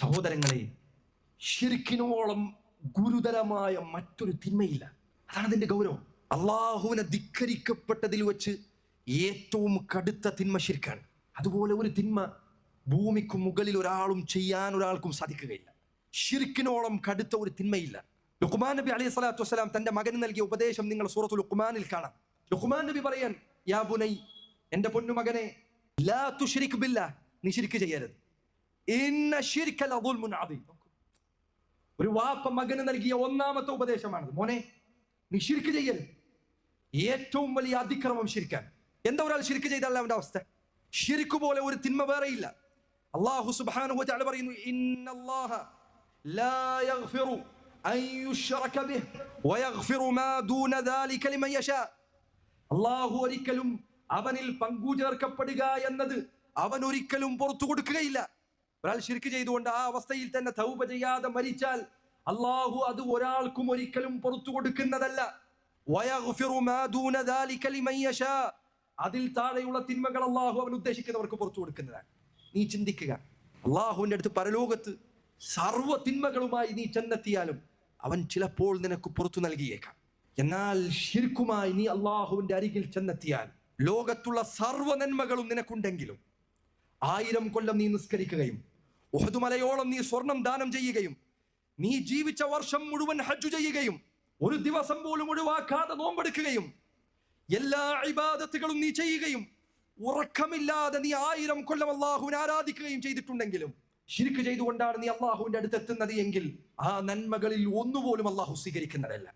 സഹോദരങ്ങളെ ശരിക്കിനോളം ഗുരുതരമായ മറ്റൊരു തിന്മയില്ല. അതാണ് അതിന്റെ ഗൗരവം. അള്ളാഹുവിനെ ധിക്കരിക്കപ്പെട്ടതിൽ വെച്ച് ഏറ്റവും കടുത്ത തിന്മ ശിർക്കാണ് അതുപോലെ ഒരു തിന്മ ഭൂമിക്ക് മുകളിൽ ഒരാളും ചെയ്യാൻ ഒരാൾക്കും സാധിക്കുകയില്ല. ശിർക്കിനോളം കടുത്ത ഒരു തിന്മയില്ല. ലുഖ്മാൻ നബി അലൈഹി സ്വലാത്തു വസ്സലാം തന്റെ മകന് നൽകിയ ഉപദേശം നിങ്ങൾ സൂറത്തു ലുഖ്മാനിൽ കാണാം. ലുഖ്മാൻ നബി പറയാൻ യാ ബുനൈ എന്റെ പൊന്നു മകനെ ലാ തുശ്രിക് ബില്ല നീ ശിർക്ക് ചെയ്യരുത്. ഒരു വാപ്പ മകന് നൽകിയ ഒന്നാമത്തെ ഉപദേശമാണത്. മോനെ നീ ശിർക്ക് ചെയ്യരുത്. ഏറ്റവും വലിയ അതിക്രമം ശിരിക്കാൻ എന്താ ഒരാൾ ശിർക്ക് ചെയ്താൽ അവന്റെ അവസ്ഥ? ശിരിക്കു പോലെ ഒരു തിന്മ വേറെയില്ല അള്ളാഹു വ തആല പറയുന്നു അള്ളാഹു ഒരിക്കലും അവനിൽ പങ്കു ചേർക്കപ്പെടുക എന്നത് അവൻ ഒരിക്കലും പുറത്തു കൊടുക്കുകയില്ല. ഒരാൾ ശിർക്ക് ചെയ്തുകൊണ്ട് ആ അവസ്ഥയിൽ തന്നെ തൗബ ചെയ്യാതെ മരിച്ചാൽ അള്ളാഹു അത് ഒരാൾക്കും ഒരിക്കലും പുറത്തു കൊടുക്കുന്നതല്ല. അതിൽ താഴെയുള്ള തിന്മകൾ അള്ളാഹു അവൻ ഉദ്ദേശിക്കുന്നവർക്ക് പുറത്തു കൊടുക്കുന്നതാണ്. നീ ചിന്തിക്കുക അള്ളാഹുവിന്റെ അടുത്ത് പരലോകത്ത് സർവ തിന്മകളുമായി നീ ചെന്നെത്തിയാലും അവൻ ചിലപ്പോൾ നിനക്ക് പുറത്തു നൽകിയേക്കാം. എന്നാൽ ശിർക്കുമായി നീ അള്ളാഹുവിന്റെ അരികിൽ ചെന്നെത്തിയാൽ ലോകത്തുള്ള സർവ നന്മകളും നിനക്കുണ്ടെങ്കിലും ആയിരം കൊല്ലം നീ നിസ്കരിക്കുകയും ഉഹദുമലയോളം നീ സ്വർണം ദാനം ചെയ്യുകയും നീ ജീവിച്ച വർഷം മുഴുവൻ ഹജ്ജു ചെയ്യുകയും ഒരു ദിവസം പോലും ഒഴിവാക്കാതെ നോമ്പെടുക്കുകയും എല്ലാ ഇബാദത്തുകളും നീ ചെയ്യുകയും ഉറക്കമില്ലാതെ നീ ആയിരം കൊല്ലം അള്ളാഹുവിനെ ആരാധിക്കുകയും ചെയ്തിട്ടുണ്ടെങ്കിലും ശിരിക്ക് ചെയ്തുകൊണ്ടാണ് നീ അള്ളാഹുവിന്റെ അടുത്ത് എത്തുന്നത് എങ്കിൽ ആ നന്മകളിൽ ഒന്നുപോലും അള്ളാഹു സ്വീകരിക്കുന്നതല്ല.